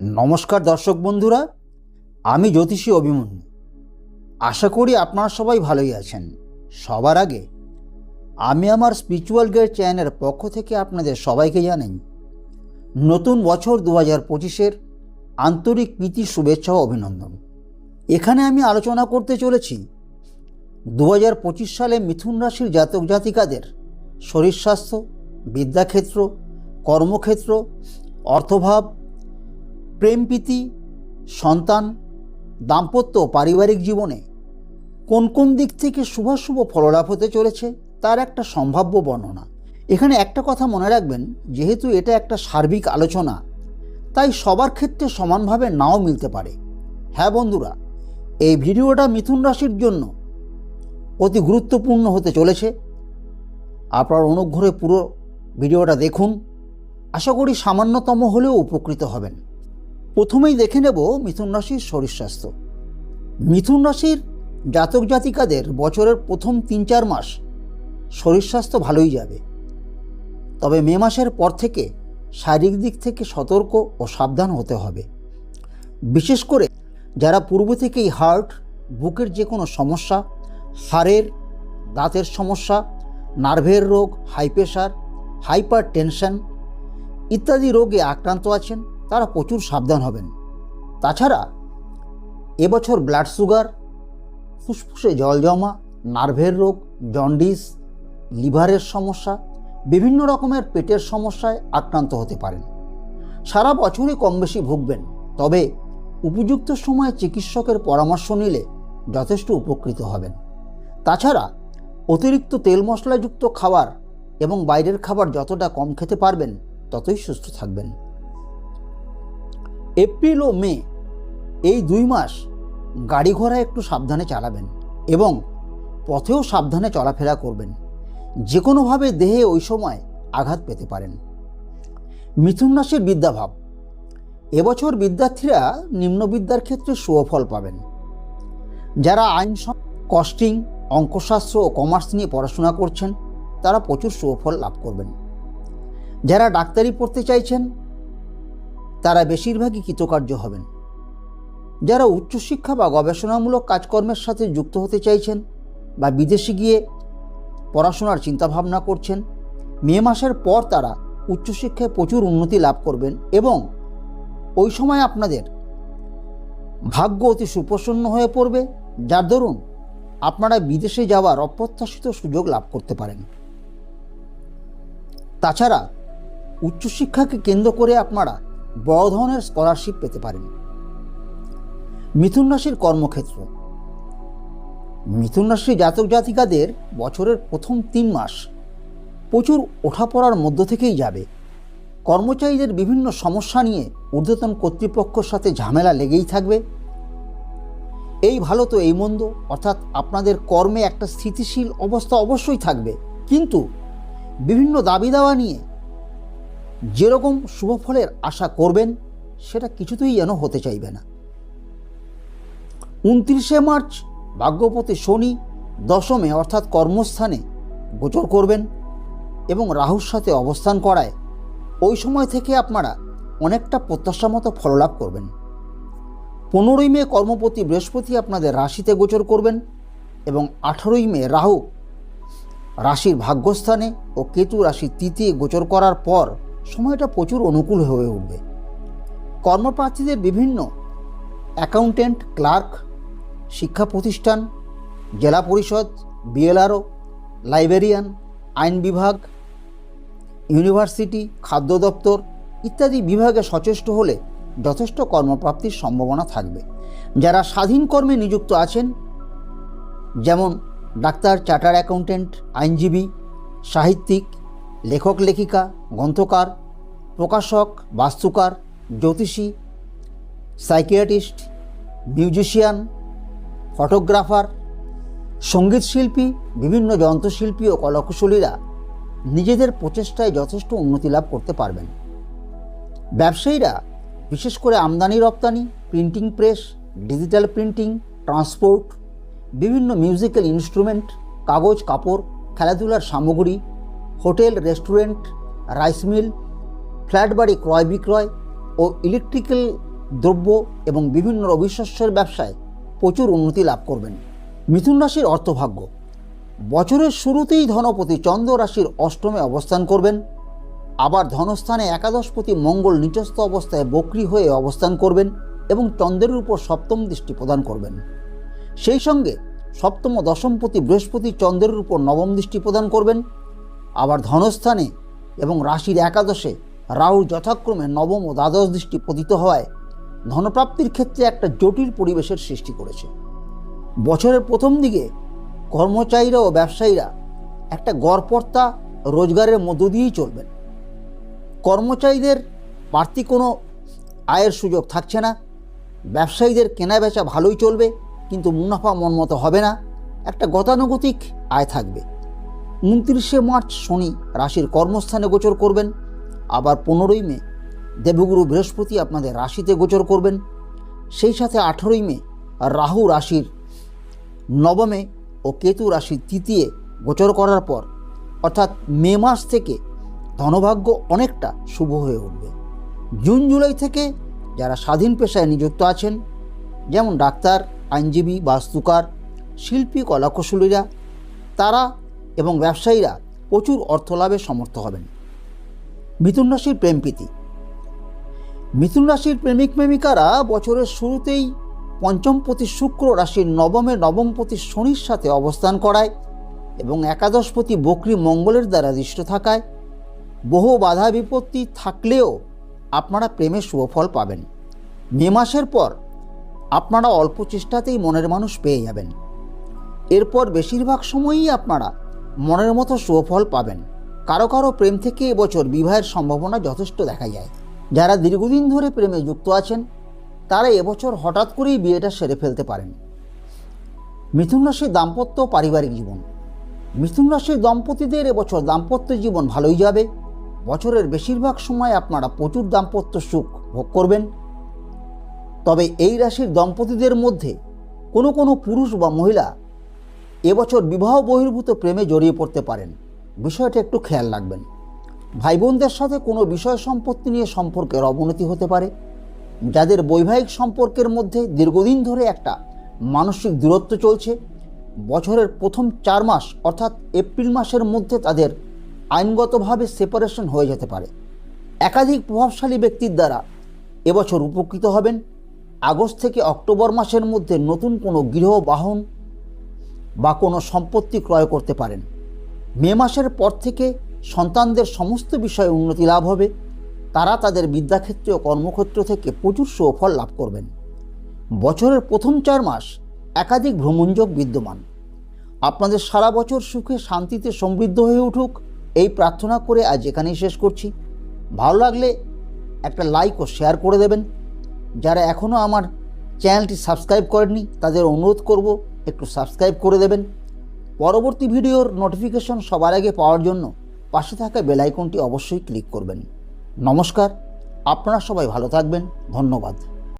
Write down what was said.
নমস্কার দর্শক বন্ধুরা, আমি জ্যোতিষী অভিমন্যু। আশা করি আপনারা সবাই ভালোই আছেন। সবার আগে, আমি আমার স্পিরিচুয়াল গাইড চ্যানেলের পক্ষ থেকে আপনাদের সবাইকে জানাই, নতুন বছর দু হাজার পঁচিশের আন্তরিক প্রীতি, শুভেচ্ছা ও অভিনন্দন। এখানে আমি আলোচনা করতে চলেছি দু হাজার পঁচিশ সালে মিথুন রাশির জাতক জাতিকাদের শরীর স্বাস্থ্য, বিদ্যাক্ষেত্র, কর্মক্ষেত্র, অর্থভাব প্রেমপ্রীতি সন্তান, দাম্পত্য পারিবারিক জীবনে কোন কোন দিক থেকে শুভাশুভ ফললাভ হতে চলেছে তার একটা সম্ভাব্য বর্ণনা। এখানে একটা কথা মনে রাখবেন, যেহেতু এটা একটা সার্বিক আলোচনা, তাই সবার ক্ষেত্রে সমানভাবে নাও মিলতে পারে। হ্যাঁ বন্ধুরা, এই ভিডিওটা মিথুন রাশির জন্য অতি গুরুত্বপূর্ণ হতে চলেছে। আপনার অনুগ্রহে পুরো ভিডিওটা দেখুন। আশা করি সামান্যতম হলেও উপকৃত হবেন। প্রথমেই দেখে নেব মিথুন রাশির শরীর স্বাস্থ্য। মিথুন রাশির জাতক জাতিকাদের বছরের প্রথম তিন চার মাস শরীর স্বাস্থ্য ভালোই যাবে। তবে মে মাসের পর থেকে শারীরিক দিক থেকে সতর্ক ও সাবধান হতে হবে। বিশেষ করে যারা পূর্ব থেকেই হার্ট, বুকের যে কোনো সমস্যা, হাড়ের দাঁতের সমস্যা, নার্ভের রোগ, হাই প্রেশার হাইপার টেনশন ইত্যাদি রোগে আক্রান্ত আছেন তারা প্রচুর সাবধান হবেন। তাছাড়া এবছর ব্লাড সুগার ফুসফুসে জল জমা, নার্ভের রোগ জন্ডিস লিভারের সমস্যা, বিভিন্ন রকমের পেটের সমস্যায় আক্রান্ত হতে পারেন। সারা বছরই কম বেশি ভুগবেন, তবে উপযুক্ত সময়ে চিকিৎসকের পরামর্শ নিলে যথেষ্ট উপকৃত হবেন। তাছাড়া অতিরিক্ত তেল মশলাযুক্ত খাবার এবং বাইরের খাবার যতটা কম খেতে পারবেন, ততই সুস্থ থাকবেন। এপ্রিল ও মে এই দুই মাস গাড়ি ঘোড়া একটু সাবধানে চালাবেন এবং পথেও সাবধানে চলাফেরা করবেন। যে কোনোভাবে দেহে ওই সময় আঘাত পেতে পারেন। মিথুন রাশির বিদ্যাভাব। এবছর বিদ্যার্থীরা নিম্ন বিদ্যার ক্ষেত্রে সুফল পাবেন। যারা আইন কস্টিং অঙ্কশাস্ত্র ও কমার্স নিয়ে পড়াশোনা করছেন, তারা প্রচুর সুফল লাভ করবেন। যারা ডাক্তারি পড়তে চাইছেন তারা বেশিরভাগই কৃতকার্য হবেন। যারা উচ্চশিক্ষা বা গবেষণামূলক কাজকর্মের সাথে যুক্ত হতে চাইছেন বা বিদেশে গিয়ে পড়াশোনার চিন্তাভাবনা করছেন, মে মাসের পর তারা উচ্চশিক্ষায় প্রচুর উন্নতি লাভ করবেন এবং ওই সময় আপনাদের ভাগ্য অতি সুপ্রসন্ন হয়ে পড়বে, যার দরুন আপনারা বিদেশে যাওয়ার অপ্রত্যাশিত সুযোগ লাভ করতে পারেন। তাছাড়া উচ্চশিক্ষাকে কেন্দ্র করে আপনারা বড় ধরনের স্কলারশিপ পেতে পারেন। মিথুন রাশির কর্মক্ষেত্র। মিথুন রাশির জাতক জাতিকাদের বছরের প্রথম তিন মাস প্রচুর ওঠাপড়ার মধ্য থেকেই যাবে। কর্মচারীদের বিভিন্ন সমস্যা নিয়ে ঊর্ধ্বতন কর্তৃপক্ষের সাথে ঝামেলা লেগেই থাকবে। এই ভালো তো এই মন্দ, অর্থাৎ আপনাদের কর্মে একটা স্থিতিশীল অবস্থা অবশ্যই থাকবে। কিন্তু বিভিন্ন দাবি দাওয়া নিয়ে যেরকম শুভফলের আশা করবেন, সেটা কিছুতেই যেন হতে চাইবে না। উনত্রিশে মার্চ, ভাগ্যপতি শনি দশমে অর্থাৎ কর্মস্থানে গোচর করবেন এবং রাহুর সাথে অবস্থান করায় ওই সময় থেকে আপনারা অনেকটা প্রত্যাশা মতো ফললাভ করবেন। পনেরোই মে কর্মপতি বৃহস্পতি আপনাদের রাশিতে গোচর করবেন এবং আঠারোই মে রাহু রাশির ভাগ্যস্থানে ও কেতু রাশির তৃতীয় গোচর করার পর সময়টা প্রচুর অনুকূল হয়ে উঠবে। কর্মপ্রার্থীদের বিভিন্ন অ্যাকাউন্টেন্ট ক্লার্ক শিক্ষা প্রতিষ্ঠান, জেলা পরিষদ বিএলআরও লাইব্রেরিয়ান আইন বিভাগ ইউনিভার্সিটি খাদ্য দপ্তর ইত্যাদি বিভাগে সচেষ্ট হলে যথেষ্ট কর্মপ্রাপ্তির সম্ভাবনা থাকবে। যারা স্বাধীন কর্মে নিযুক্ত আছেন, যেমন ডাক্তার চার্টার অ্যাকাউন্টেন্ট আইনজীবী, সাহিত্যিক, লেখক, লেখিকা, গ্রন্থকার প্রকাশক, বাস্তুকার, জ্যোতিষী সাইকিয়াটিস্ট মিউজিশিয়ান, ফটোগ্রাফার সঙ্গীতশিল্পী বিভিন্ন যন্ত্রশিল্পী ও কলাকুশলীরা নিজেদের প্রচেষ্টায় যথেষ্ট উন্নতি লাভ করতে পারবেন। ব্যবসায়ীরা, বিশেষ করে আমদানি, রপ্তানি, printing press, digital printing, transport, বিভিন্ন মিউজিক্যাল ইনস্ট্রুমেন্ট, কাগজ, কাপড়, খেলাধুলার সামগ্রী, hotel, restaurant, rice mill flat বাড়ি ক্রয় বিক্রয় ও ইলেকট্রিক্যাল দ্রব্য এবং বিভিন্ন রবিশস্যের ব্যবসায় প্রচুর উন্নতি লাভ করবেন। মিথুন রাশির অর্থভাগ্য। বছরের শুরুতেই ধনপতি চন্দ্র রাশির অষ্টমে অবস্থান করবেন। আবার ধনস্থানে একাদশপতি মঙ্গল নিচস্থ অবস্থায় বক্রি হয়ে অবস্থান করবেন এবং চন্দ্রের উপর সপ্তম দৃষ্টি প্রদান করবেন। সেই সঙ্গে সপ্তম দশমপতি বৃহস্পতি চন্দ্রের উপর নবম দৃষ্টি প্রদান করবেন। আবার ধনস্থানে এবং রাশির একাদশে রাহু যথাক্রমে নবম ও দ্বাদশ দৃষ্টি পতিত হওয়ায় ধনপ্রাপ্তির ক্ষেত্রে একটা জটিল পরিবেশের সৃষ্টি করেছে। বছরের প্রথম দিকে কর্মচারীরা ও ব্যবসায়ীরা একটা গড়পর্তা রোজগারের মধ্য দিয়েই চলবেন। কর্মচারীদের বাড়তি কোনো আয়ের সুযোগ থাকছে না। ব্যবসায়ীদের কেনা বেচা ভালোই চলবে, কিন্তু মুনাফা মন মতো হবে না। একটা গতানুগতিক আয় থাকবে। উনত্রিশে মার্চ শনি রাশির কর্মস্থানে গোচর করবেন। আবার পনেরোই মে দেবগুরু বৃহস্পতি আপনাদের রাশিতে গোচর করবেন। সেই সাথে আঠেরোই মে রাহু রাশির নবমে ও কেতু রাশির তৃতীয় গোচর করার পর, অর্থাৎ মে মাস থেকে ধনভাগ্য অনেকটা শুভ হয়ে উঠবে। জুন জুলাই থেকে যারা স্বাধীন পেশায় নিযুক্ত আছেন, যেমন ডাক্তার, আইনজীবী, বাস্তুকার, শিল্পী, কলাকুশলীরা, তারা এবং ব্যবসায়ীরা প্রচুর অর্থ লাভে সমর্থ হবেন। মিথুন রাশির প্রেমপ্রীতি মিথুন রাশির প্রেমিক প্রেমিকারা বছরের শুরুতেই পঞ্চমপতি শুক্র রাশির নবমে নবমপতি শনির সাথে অবস্থান করায় এবং একাদশপতি বকরি মঙ্গলের দ্বারা দৃষ্ট থাকায় বহু বাধা বিপত্তি থাকলেও আপনারা প্রেমের শুভফল পাবেন। মে মাসের পর আপনারা অল্প চেষ্টাতেই মনের মানুষ পেয়ে যাবেন। এরপর বেশিরভাগ সময়ই আপনারা মনের মতো শুভফল পাবেন। কারও কারও প্রেম থেকে এবছর বিবাহের সম্ভাবনা যথেষ্ট দেখা যায়। যারা দীর্ঘদিন ধরে প্রেমে যুক্ত আছেন, তারা এবছর হঠাৎ করেই বিয়েটা সেরে ফেলতে পারেন। মিথুন রাশির দাম্পত্য পারিবারিক জীবন। মিথুন রাশির দম্পতিদের এবছর দাম্পত্য জীবন ভালোই যাবে। বছরের বেশিরভাগ সময় আপনারা প্রচুর দাম্পত্য সুখ ভোগ করবেন। তবে এই রাশির দম্পতিদের মধ্যে কোনো কোনো পুরুষ বা মহিলা এবছর বিবাহ বহির্ভূত প্রেমে জড়িয়ে পড়তে পারেন। বিষয়টা একটু খেয়াল রাখবেন। ভাই বোনদের সাথে কোনো বিষয় সম্পত্তি নিয়ে সম্পর্কের অবনতি হতে পারে। যাদের বৈবাহিক সম্পর্কের মধ্যে দীর্ঘদিন ধরে একটা মানসিক দূরত্ব চলছে, বছরের প্রথম চার মাস অর্থাৎ এপ্রিল মাসের মধ্যে তাদের আইনগতভাবে সেপারেশন হয়ে যেতে পারে। একাধিক প্রভাবশালী ব্যক্তির দ্বারা এবছর উপকৃত হবেন। আগস্ট থেকে অক্টোবর মাসের মধ্যে নতুন কোনো গৃহ বাহন বা কোনো সম্পত্তি ক্রয় করতে পারেন। মে মাসের পর থেকে সন্তানদের সমস্ত বিষয়ে উন্নতি লাভ হবে। তারা তাদের বিদ্যাক্ষেত্রে ও কর্মক্ষেত্র থেকে প্রচুর সুফল লাভ করবেন। বছরের প্রথম চার মাস একাধিক ভ্রমণযোগ বিদ্যমান। আপনাদের সারা বছর সুখে শান্তিতে সমৃদ্ধ হয়ে উঠুক এই প্রার্থনা করে আজ এখানেই শেষ করছি। ভালো লাগলে একটা লাইক ও শেয়ার করে দেবেন। যারা এখনও আমার চ্যানেলটি সাবস্ক্রাইব করেননি, তাদের অনুরোধ করব একটু সাবস্ক্রাইব করে দেবেন। পরবর্তী ভিডিওর নোটিফিকেশন সবার আগে পাওয়ার জন্য পাশে থাকা বেল আইকনটি অবশ্যই ক্লিক করবেন। নমস্কার, আপনারা সবাই ভালো থাকবেন। ধন্যবাদ।